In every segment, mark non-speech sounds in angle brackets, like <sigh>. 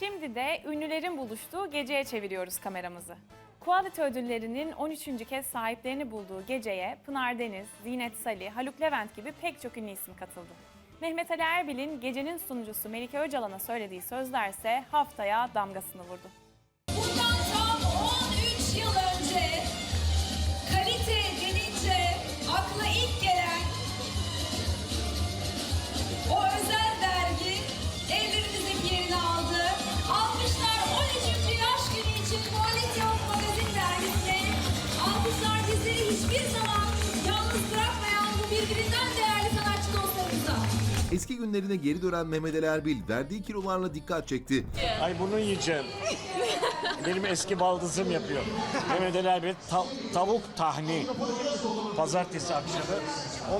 Şimdi de ünlülerin buluştuğu geceye çeviriyoruz kameramızı. Quality ödüllerinin 13. kez sahiplerini bulduğu geceye Pınar Deniz, Zinet Salih, Haluk Levent gibi pek çok ünlü isim katıldı. Mehmet Ali Erbil'in gecenin sunucusu Melike Öcalan'a söylediği sözlerse haftaya damgasını vurdu. Bundan tam 13 yıl önce Eski günlerine geri dönen Mehmet Ali Erbil verdiği kilolarla dikkat çekti. Ay bunu yiyeceğim. <laughs> Benim eski baldızım yapıyor. Mehmet Ali Erbil ta- tavuk tahni. Pazartesi akşamı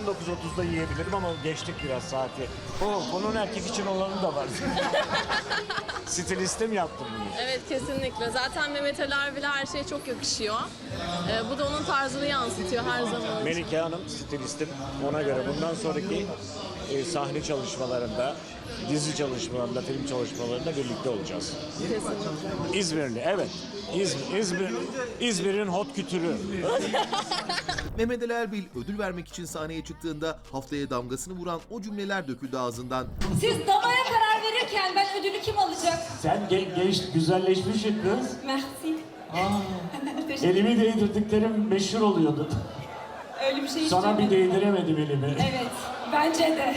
19.30'da yiyebilirim ama geçtik biraz saati. O, bunun erkek için olanı da var. <laughs> Stilistim yaptım bunu. Evet kesinlikle. Zaten Mehmet Ali Erbil'e her şey çok yakışıyor. Ee, bu da onun tarzını yansıtıyor her zaman. Melike Hanım stilistim. Ona göre bundan sonraki e, sahne çalışmalarında, dizi çalışmalarında, film çalışmalarında birlikte olacağız. İzmirli, evet. İzmir, İzmir, İzmir'in hot kütürü. <laughs> Mehmet Ali Erbil ödül vermek için sahneye çıktığında haftaya damgasını vuran o cümleler döküldü ağzından. Siz damaya karar verirken ben ödülü kim alacak? Sen ge- genç, güzelleşmişsin kız. Merci. <laughs> Elimi değdirdiklerim meşhur oluyordu. Öyle bir şey hiç Sana bir duymadım. değdiremedim elimi. Evet, bence de.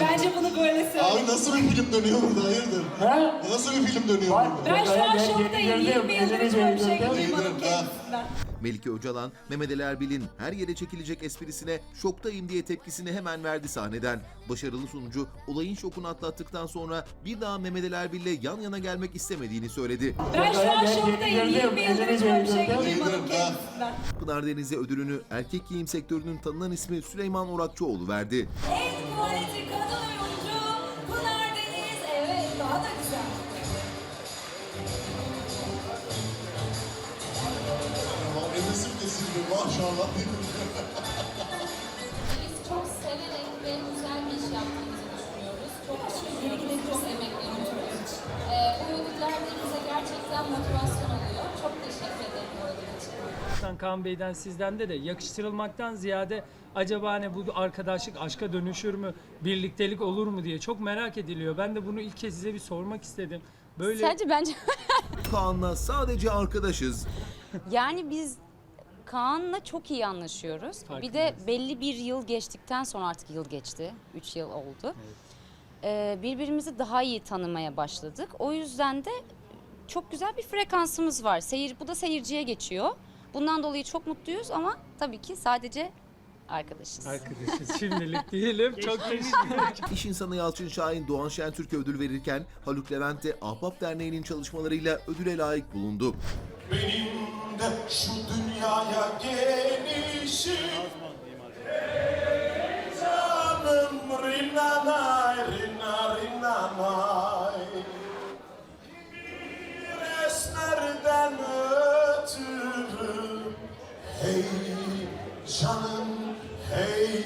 bence bunu böyle söyle. Abi nasıl bir film dönüyor burada hayırdır? He? Nasıl bir film dönüyor burada? Ben şu an gel- şoktayım. yedirdim, 20 yıldır hiç böyle bir şey duymadım ha. kendisinden. Melike Öcalan, Mehmet Ali Erbil'in her yere çekilecek esprisine şoktayım diye tepkisini hemen verdi sahneden. Başarılı sunucu olayın şokunu atlattıktan sonra bir daha Mehmet Ali Erbil'le yan yana gelmek istemediğini söyledi. Ben şu an şoktayım. yedirdim, 20 yıldır hiç böyle bir şey duymadım kendisinden. Pınar Deniz'e ödülünü erkek giyim sektörünün tanınan ismi Süleyman Orakçıoğlu verdi. En maşallah. Biz çok severek ve güzel bir iş yaptığımızı düşünüyoruz. Çok düşünüyoruz, çok emek veriyoruz. Ee, bu ödüller de bize gerçekten motivasyon oluyor. Çok teşekkür ederim bu ödül için. Hasan Kaan Bey'den sizden de de yakıştırılmaktan ziyade acaba hani bu arkadaşlık aşka dönüşür mü, birliktelik olur mu diye çok merak ediliyor. Ben de bunu ilk kez size bir sormak istedim. Böyle Sadece bence <laughs> Kaan'la sadece arkadaşız. yani biz Kaan'la çok iyi anlaşıyoruz. Bir de belli bir yıl geçtikten sonra artık yıl geçti. Üç yıl oldu. Ee, birbirimizi daha iyi tanımaya başladık. O yüzden de çok güzel bir frekansımız var. Seyir, bu da seyirciye geçiyor. Bundan dolayı çok mutluyuz ama tabii ki sadece arkadaşız. arkadaşız <laughs> şimdilik diyelim. çok teşekkür İş insanı Yalçın Şahin Doğan Şentürk'e ödül verirken Haluk Levent de Ahbap Derneği'nin çalışmalarıyla ödüle layık bulundu. Benim gelişim. Canım rinanay, rina rinanay. Bir esmerden ötürü. Hey canım hey.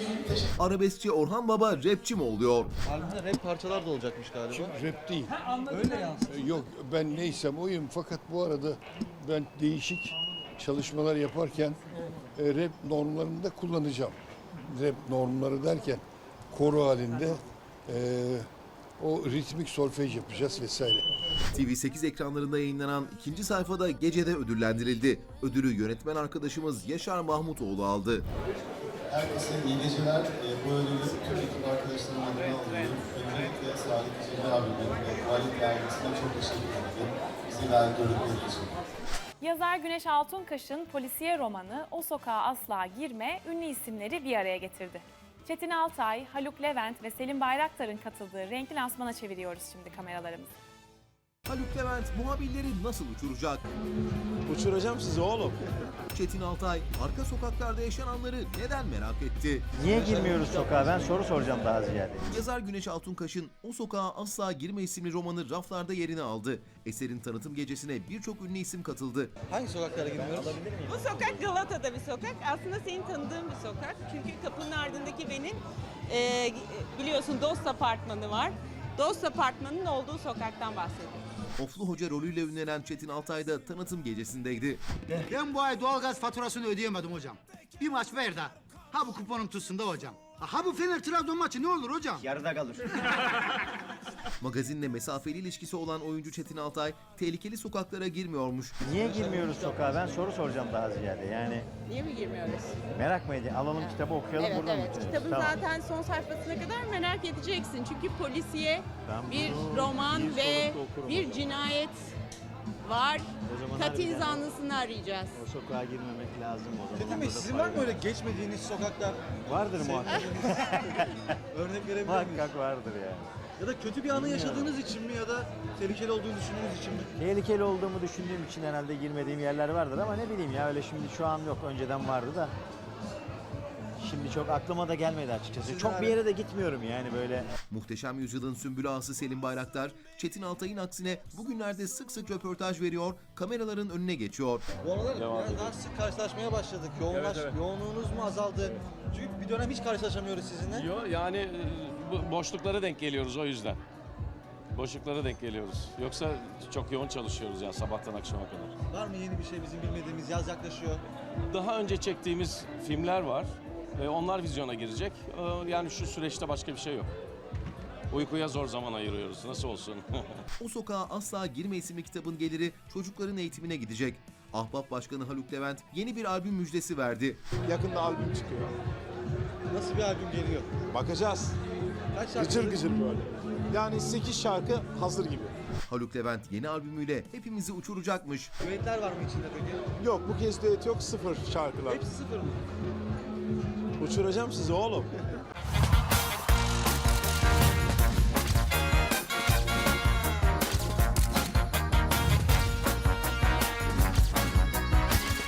Arabeskçi Orhan Baba rapçi mi oluyor? Albümde rap parçalar da olacakmış galiba. Rap değil. Ee, Yok ben neysem oyum fakat bu arada ben değişik çalışmalar yaparken e, rap normlarını da kullanacağım. Rap normları derken koro halinde e, o ritmik solfej yapacağız vesaire. TV8 ekranlarında yayınlanan ikinci sayfada gecede ödüllendirildi. Ödülü yönetmen arkadaşımız Yaşar Mahmutoğlu aldı. Herkese iyi geceler. Ee, bu ödülü tüm ekip arkadaşlarım adına alıyorum. Öncelikle Salih Cemil abime ve Halit Dergisi'ne çok teşekkür ederim. Bizi layık gördükleri için. Yazar Güneş Altunkaş'ın polisiye romanı O Sokağa Asla Girme ünlü isimleri bir araya getirdi. Çetin Altay, Haluk Levent ve Selim Bayraktar'ın katıldığı renkli lansmana çeviriyoruz şimdi kameralarımızı. Haluk Levent muhabirleri nasıl uçuracak? Uçuracağım sizi oğlum. Çetin Altay arka sokaklarda yaşananları neden merak etti? Niye girmiyoruz sokağa? Ben soru soracağım daha ziyade. Yazar Güneş Altunkaş'ın O Sokağa Asla Girme isimli romanı raflarda yerini aldı. Eserin tanıtım gecesine birçok ünlü isim katıldı. Hangi sokaklara girmiyoruz? Bu sokak Galata'da bir sokak. Aslında senin tanıdığın bir sokak. Çünkü kapının ardındaki benim e, biliyorsun Dost Apartmanı var. Dost Apartmanı'nın olduğu sokaktan bahsediyorum. Oflu Hoca rolüyle ünlenen Çetin Altay da tanıtım gecesindeydi. Ben bu ay doğalgaz faturasını ödeyemedim hocam. Bir maç ver de. Ha bu kuponum tutsun da hocam. Ha bu Fener Trabzon maçı ne olur hocam? Yarıda kalır. <laughs> Magazinle mesafeli ilişkisi olan oyuncu Çetin Altay tehlikeli sokaklara girmiyormuş. Niye girmiyoruz sokağa? Ben soru soracağım daha ziyade. Yani Niye mi girmiyoruz? merak mı edin? Alalım kitabı okuyalım Evet burada mı evet. bitirelim? Kitabın Tamam. zaten son sayfasına kadar merak edeceksin. Çünkü polisiye Ben bir roman bir ve bir zaman. cinayet var. O zaman Katil harbiden zanlısını arayacağız. O sokağa girmemek lazım o zaman. Çetin Bey Onda da sizin var mı fayda öyle geçmediğiniz sokaklar? Vardır muhakkak. <laughs> Örnek verebilir miyiz? muhakkak vardır yani. Ya da kötü bir anı yaşadığınız için mi ya da tehlikeli olduğunu düşündüğünüz için mi? Tehlikeli olduğumu düşündüğüm için herhalde girmediğim yerler vardır ama ne bileyim ya öyle şimdi şu an yok. Önceden vardı da. Şimdi çok aklıma da gelmedi açıkçası. Çok bir yere de gitmiyorum yani böyle. Muhteşem Yüzyıl'ın sümbül ağası Selim Bayraktar, Çetin Altay'ın aksine bugünlerde sık sık röportaj veriyor, kameraların önüne geçiyor. Bu aralar biraz daha sık karşılaşmaya başladık. Yoğunlaş, Yoğunluğunuz mu azaldı? Çünkü bir dönem hiç karşılaşamıyoruz sizinle. Yo, yani e, bu boşluklara denk geliyoruz o yüzden. Boşluklara denk geliyoruz. Yoksa çok yoğun çalışıyoruz ya sabahtan akşama kadar. Var mı yeni bir şey bizim bilmediğimiz? Yaz yaklaşıyor. Daha önce çektiğimiz filmler var. E, onlar vizyona girecek. E, yani şu süreçte başka bir şey yok. Uykuya zor zaman ayırıyoruz. Nasıl olsun? <laughs> O Sokağa Asla Girme isimli kitabın geliri çocukların eğitimine gidecek. Ahbap Başkanı Haluk Levent yeni bir albüm müjdesi verdi. Yakında albüm çıkıyor. Nasıl bir albüm geliyor? Bakacağız. Kaç şarkı? Gıcır gıcır böyle. Yani 8 şarkı hazır gibi. Haluk Levent yeni albümüyle hepimizi uçuracakmış. Düetler var mı içinde peki? Yok bu kez düet yok sıfır şarkılar. Hepsi sıfır mı? Uçuracağım sizi oğlum.